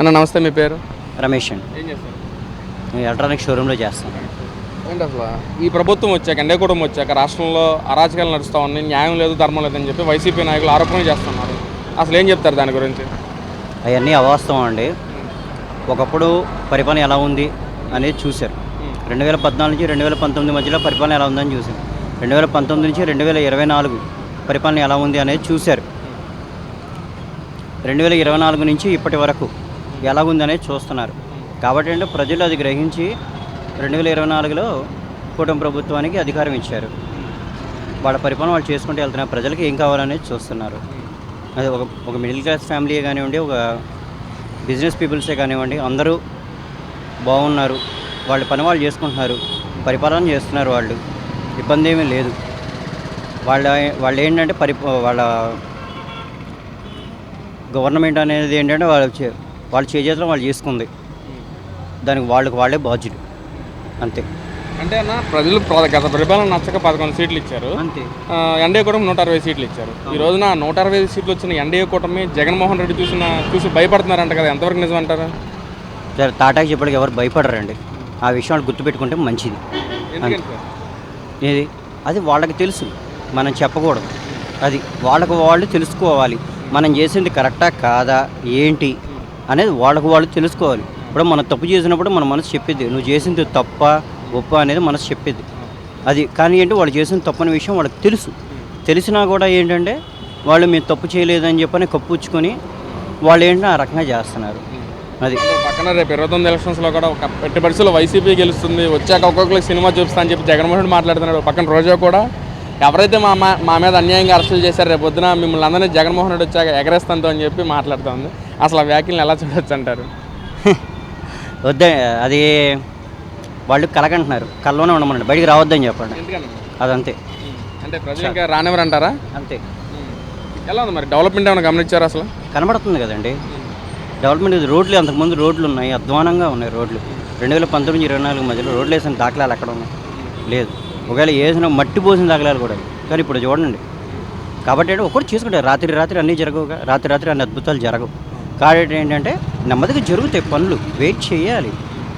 అన్న నమస్తే మీ పేరు? రమేష్ అండి. ఏం చేస్తారు నేను ఎలక్ట్రానిక్ షోరూంలో చేస్తాను. ఏంటి అసలు? ఈ ప్రభుత్వం వచ్చాక ఎండే కుటుంబం వచ్చాక రాష్ట్రంలో అరాచకాలు నడుస్తూ ఉన్నాయి న్యాయం లేదు ధర్మం లేదని చెప్పి వైసీపీ నాయకులు ఆరోపణలు చేస్తున్నారు. అసలు ఏం చెప్తారు దాని గురించి? అవన్నీ అవాస్తవం అండి. ఒకప్పుడు పరిపాలన ఎలా ఉంది అనేది చూశారు. రెండు వేల పద్నాలుగు నుంచి రెండు వేల పంతొమ్మిది మధ్యలో పరిపాలన ఎలా ఉందని చూశారు. రెండు వేల పంతొమ్మిది నుంచి రెండు వేల ఇరవై నాలుగు పరిపాలన ఎలా ఉంది అనేది చూశారు. రెండు వేల ఇరవై నాలుగు నుంచి ఇప్పటి వరకు ఎలాగుందనేది చూస్తున్నారు. కాబట్టి అంటే ప్రజలు అది గ్రహించి రెండు వేల ఇరవై నాలుగులో కూటమి ప్రభుత్వానికి అధికారం ఇచ్చారు. వాళ్ళ పరిపాలన వాళ్ళు చేసుకుంటూ వెళ్తున్నారు. ప్రజలకు ఏం కావాలనేది చూస్తున్నారు. అది ఒక ఒక మిడిల్ క్లాస్ ఫ్యామిలీ కానివ్వండి ఒక బిజినెస్ పీపుల్సే కానివ్వండి అందరూ బాగున్నారు. వాళ్ళ పని వాళ్ళు చేసుకుంటున్నారు. పరిపాలన చేస్తున్నారు వాళ్ళు. ఇబ్బంది ఏమీ లేదు. వాళ్ళ వాళ్ళు ఏంటంటే పరి వాళ్ళ గవర్నమెంట్ అనేది ఏంటంటే వాళ్ళు చే- వాళ్ళ చేజేతలో వాళ్ళు చేసుకుంది. దానికి వాళ్ళకి వాళ్ళే బాధ్యులు. అంతే. అంటే అన్న ప్రజలు ప్ర- గత పరిపాలన నచ్చక పదకొండు సీట్లు ఇచ్చారు. అంతే. ఎన్డీఏ కూటమి నూట అరవై సీట్లు ఇచ్చారు. ఈ రోజున నూట అరవై ఐదు సీట్లు వచ్చిన ఎన్డీఏ కూటమి జగన్మోహన్ రెడ్డి చూసిన చూసి భయపడుతున్నారంట కదా ఎంతవరకు నిజం అంటారు? సరే తాటాకి చెప్పడానికి ఎవరు భయపడరండి. ఆ విషయం గుర్తుపెట్టుకుంటే మంచిది? ఏది? అది వాళ్ళకి తెలుసు. మనం చెప్పకూడదు. అది వాళ్ళకు వాళ్ళు తెలుసుకోవాలి. మనం చేసింది కరెక్టా కాదా? ఏంటి? అనేది వాళ్ళకు వాళ్ళు తెలుసుకోవాలి. ఇప్పుడు మనం తప్పు చేసినప్పుడు మన మనసు చెప్పేది నువ్వు చేసింది తప్ప గొప్ప అనేది మనసు చెప్పిద్ది అది కానీ ఏంటి? వాళ్ళు చేసిన తప్పని విషయం వాళ్ళకి తెలుసు. తెలిసినా కూడా ఏంటంటే వాళ్ళు మేము తప్పు చేయలేదని చెప్పని కప్పుచ్చుకొని వాళ్ళు ఏంటంటే ఆ రకంగా చేస్తున్నారు. అది. పక్కన రేపు ఇరవై తొమ్మిది ఎలక్షన్స్లో కూడా ఒక ఎట్టి వైసీపీ గెలుస్తుంది వచ్చాక ఒక్కొక్కరికి సినిమా చూపిస్తా అని చెప్పి జగన్మోహన్ మాట్లాడుతున్నాడు. పక్కన రోజా కూడా ఎవరైతే మా మా మా మీద అన్యాయంగా అరెస్టులు చేశారు రేపు పొద్దున మిమ్మల్ని అందరినీ జగన్మోహన్ రెడ్డి వచ్చాక ఎగరేస్తాంతో అని చెప్పి మాట్లాడుతుంది. అసలు ఆ వ్యాఖ్యలను ఎలా చూడొచ్చు అంటారు? వద్దే అది వాళ్ళు కలకంటున్నారు కల్లోనే ఉండమనండి. బయటికి రావద్దని చెప్పండి. అదంతే. అంటే ప్రజలు ఇంకా రానివ్వరు అంటారా అంతే ఎలా ఉంది మరి? డెవలప్మెంట్ ఏమైనా గమనించారు అసలు? కనబడుతుంది కదండి. డెవలప్మెంట్ ఇది రోడ్లు అంతకుముందు రోడ్లు ఉన్నాయి. అధ్వానంగా ఉన్నాయి రోడ్లు. రెండు వేల పంతొమ్మిది ఇరవై నాలుగు మధ్యలో రోడ్లు వేసిన దాఖలాలు ఎక్కడ ఉన్నాయి? లేదు. ఒకవేళ వేసిన మట్టి పోసిన దాఖలాలు కూడా. కానీ ఇప్పుడు చూడండి. కాబట్టి అంటే ఒకటి చేసుకుంటారు రాత్రి రాత్రి అన్నీ జరగవుగా రాత్రి రాత్రి అన్ని అద్భుతాలు జరగవు. కాబట్టి ఏంటంటే నెమ్మదిగా జరుగుతాయి పనులు. వెయిట్ చేయాలి.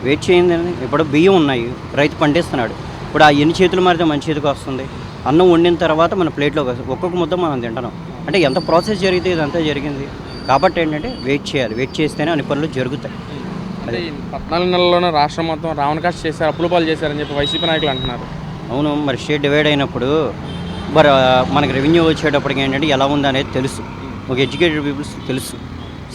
వెయిట్ చేయండి ఇప్పుడు బియ్యం ఉన్నాయి. రైతు పండిస్తున్నాడు. ఇప్పుడు ఆ ఎన్ని చేతులు మారితే మన చేతికి వస్తుంది. అన్నం వండిన తర్వాత మన ప్లేట్లోకి వస్తుంది ఒక్కొక్క ముద్ద మనం తింటున్నాం. అంటే ఎంత ప్రాసెస్ జరిగితే ఇదంతా జరిగింది. కాబట్టి ఏంటంటే వెయిట్ చేయాలి. వెయిట్ చేస్తేనే అన్ని పనులు జరుగుతాయి. అదే పద్నాలుగు నెలల్లోనే రాష్ట్రం మొత్తం రావణకాష్ చేశారు అప్పులు పాలు చేశారని చెప్పి వైసీపీ నాయకులు అంటున్నారు. అవును మరి స్టేట్ డివైడ్ అయినప్పుడు మరి మనకి రెవెన్యూ వచ్చేటప్పటికి ఏంటంటే ఎలా ఉందనేది తెలుసు. ఒక ఎడ్యుకేటెడ్ పీపుల్స్ తెలుసు.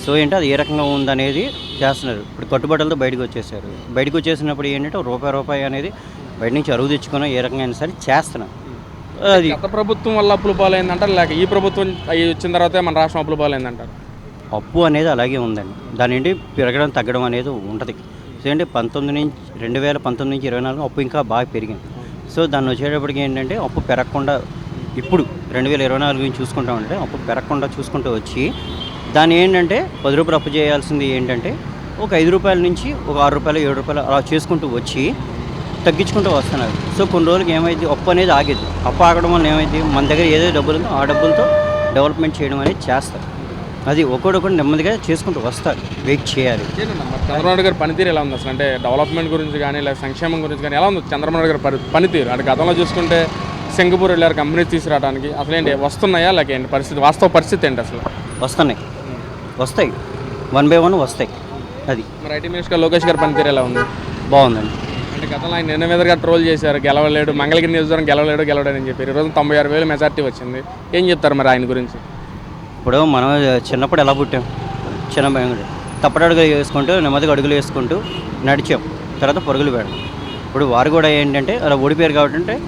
సో ఏంటంటే అది ఏ రకంగా ఉందనేది చేస్తున్నారు. ఇప్పుడు కట్టుబడులతో బయటకు వచ్చేసారు. బయటకు వచ్చేసినప్పుడు ఏంటంటే రూపాయి రూపాయి అనేది బయట నుంచి అరువు తెచ్చుకున్నా ఏ రకంగా అయినా సరే చేస్తున్నాం. అది గత ప్రభుత్వం వల్ల అప్పులు పాలైందంటారు? లేక ఈ ప్రభుత్వం వచ్చిన తర్వాతే మన రాష్ట్రం అప్పులు పాలైందంటారు? అప్పు అనేది అలాగే ఉందండి. దాని నుండి పెరగడం తగ్గడం అనేది ఉంటుంది. సో ఏంటి పంతొమ్మిది నుంచి రెండు వేల పంతొమ్మిది నుంచి ఇరవై నాలుగు అప్పు ఇంకా బాగా పెరిగింది. సో దాన్ని వచ్చేటప్పటికి ఏంటంటే అప్పు పెరగకుండా ఇప్పుడు రెండు వేల ఇరవై నాలుగు నుంచి చూసుకుంటామంటే అప్పు పెరగకుండా చూసుకుంటూ వచ్చి దాన్ని ఏంటంటే పది రూపాయలు అప్పు చేయాల్సింది ఏంటంటే ఒక ఐదు రూపాయల నుంచి ఒక ఆరు రూపాయలు ఏడు రూపాయలు అలా చేసుకుంటూ వచ్చి తగ్గించుకుంటూ వస్తున్నారు. సో కొన్ని రోజులకి ఏమైంది? అప్పు అనేది ఆగేది. అప్పు ఆగడం వల్ల ఏమైంది? మన దగ్గర ఏదైతే డబ్బులు ఉందో ఆ డబ్బులతో డెవలప్మెంట్ చేయడం అనేది చేస్తారు. అది ఒకడొకటి నెమ్మదిగా చేసుకుంటూ వస్తారు వెయిట్ చేయాలి. చంద్రబాబు గారి పనితీరు ఎలా ఉంది అసలు? అంటే డెవలప్మెంట్ గురించి కానీ లేదా సంక్షేమం గురించి కానీ ఎలా ఉంది? చంద్రబాబు గారి పని పనితీరు. అంటే గతంలో చూసుకుంటే సింగపూర్ వెళ్ళారు కంపెనీ తీసుకురావడానికి. అసలు ఏంటి? వస్తున్నాయా? లేక ఏంటి? పరిస్థితి వాస్తవ పరిస్థితి ఏంటి అసలు? వస్తున్నాయి. వస్తాయి. వన్ బై వన్ వస్తాయి. అది. మరి ఐటీ మినిస్టర్ లోకేష్ గారి పనితీరు ఎలా ఉంది? బాగుందండి. అంటే గతంలో ఆయన నిన్న మీదగా ట్రోల్ చేశారు. గెలవలేడు మంగళగిరి నియోజకవర్గం గెలవలేడు అని చెప్పి ఈరోజు తొంభై ఆరు వేలు మెజార్టీ వచ్చింది. ఏం చెప్తారు మరి ఆయన గురించి? ఇప్పుడు మనం చిన్నప్పుడు ఎలా పుట్టాం? చిన్న భయం తప్పటడుగులు వేసుకుంటూ నెమ్మదిగా అడుగులు వేసుకుంటూ నడిచాం. తర్వాత పరుగులు పెడతాం. ఇప్పుడు వారు కూడా ఏంటంటే అలా ఓడిపోయారు కాబట్టి అంటే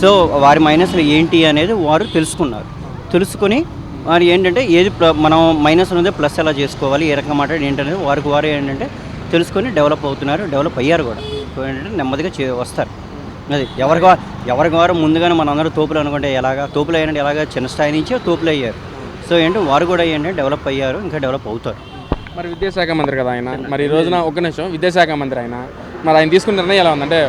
సో వారి మైనస్లు ఏంటి అనేది వారు తెలుసుకున్నారు. తెలుసుకొని వారు ఏంటంటే ఏది ప్ల- మనం మైనస్ ఉన్నది ప్లస్ ఎలా చేసుకోవాలి ఏ రకంగా మాట్లాడి ఏంటనేది వారికి వారు ఏంటంటే తెలుసుకొని డెవలప్ అవుతున్నారు డెవలప్ అయ్యారు కూడా. సో ఏంటంటే నెమ్మదిగా చే వస్తారు. అది ఎవరికి ఎవరికి వారు ముందుగానే మన అందరూ తోపులు అనుకుంటే ఎలాగా తోపులు అయ్యారంటే ఎలాగా చిన్న స్థాయి నుంచే తోపులు అయ్యారు. సో ఏంటంటే వారు కూడా ఏంటంటే డెవలప్ అయ్యారు ఇంకా డెవలప్ అవుతారు. మరి విద్యాశాఖ మంత్రి కదా ఆయన. మరి ఈ రోజున ఒక నిమిషం విద్యాశాఖ మంత్రి ఆయన. మరి ఆయన తీసుకున్న నిర్ణయం ఎలా ఉందంటే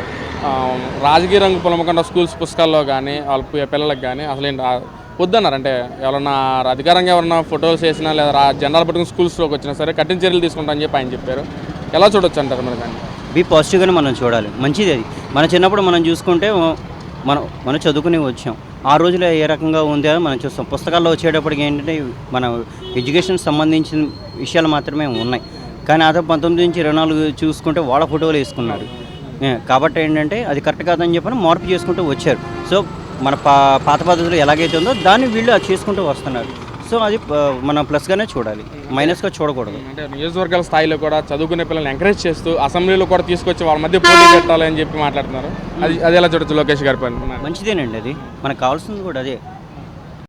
రాజకీయ రంగు పొలమకుండా స్కూల్స్ పుస్తకాల్లో కానీ వాళ్ళ పిల్లలకు కానీ అసలు ఏంటి వద్దన్నారు. అంటే ఎవరన్నా అధికారంగా ఎవరన్నా ఫోటోలు చేసినా లేదా జెండాలు పట్టుకుని స్కూల్స్లోకి వచ్చినా సరే కఠిన చర్యలు తీసుకుంటా అని చెప్పి ఆయన చెప్పారు. ఎలా చూడొచ్చు అంటారు మరి దాన్ని? బీ పాజిటివ్గానే మనం చూడాలి. మంచిది అది. మన చిన్నప్పుడు మనం చూసుకుంటే మనం మనం చదువుకుని వచ్చాం. ఆ రోజులో ఏ రకంగా ఉంది అని మనం చూస్తాం. పుస్తకాల్లో వచ్చేటప్పటికి ఏంటంటే మన ఎడ్యుకేషన్ సంబంధించిన విషయాలు మాత్రమే ఉన్నాయి. కానీ అదే పంతొమ్మిది నుంచి ఇరవై నాలుగు చూసుకుంటే వాళ్ళ ఫోటోలు వేసుకున్నారు. కాబట్టి ఏంటంటే అది కరెక్ట్ కాదని చెప్పని మార్పు చేసుకుంటూ వచ్చారు. సో మన పా పాత పద్ధతులు ఎలాగైతే ఉందో దాన్ని వీళ్ళు అది చేసుకుంటూ వస్తున్నారు. సో అది మనం ప్లస్గానే చూడాలి. మైనస్గా చూడకూడదు. అంటే నియోజకవర్గాల స్థాయిలో కూడా చదువుకునే పిల్లల్ని ఎంకరేజ్ చేస్తూ అసెంబ్లీలో కూడా తీసుకొచ్చి వాళ్ళ మధ్య పోటీ పెట్టాలి అని చెప్పి మాట్లాడుతున్నారు. అది అది ఎలా చూడొచ్చు లోకేష్ గారి పని? మంచిదేనండి అది. మనకు కావాల్సింది కూడా అదే.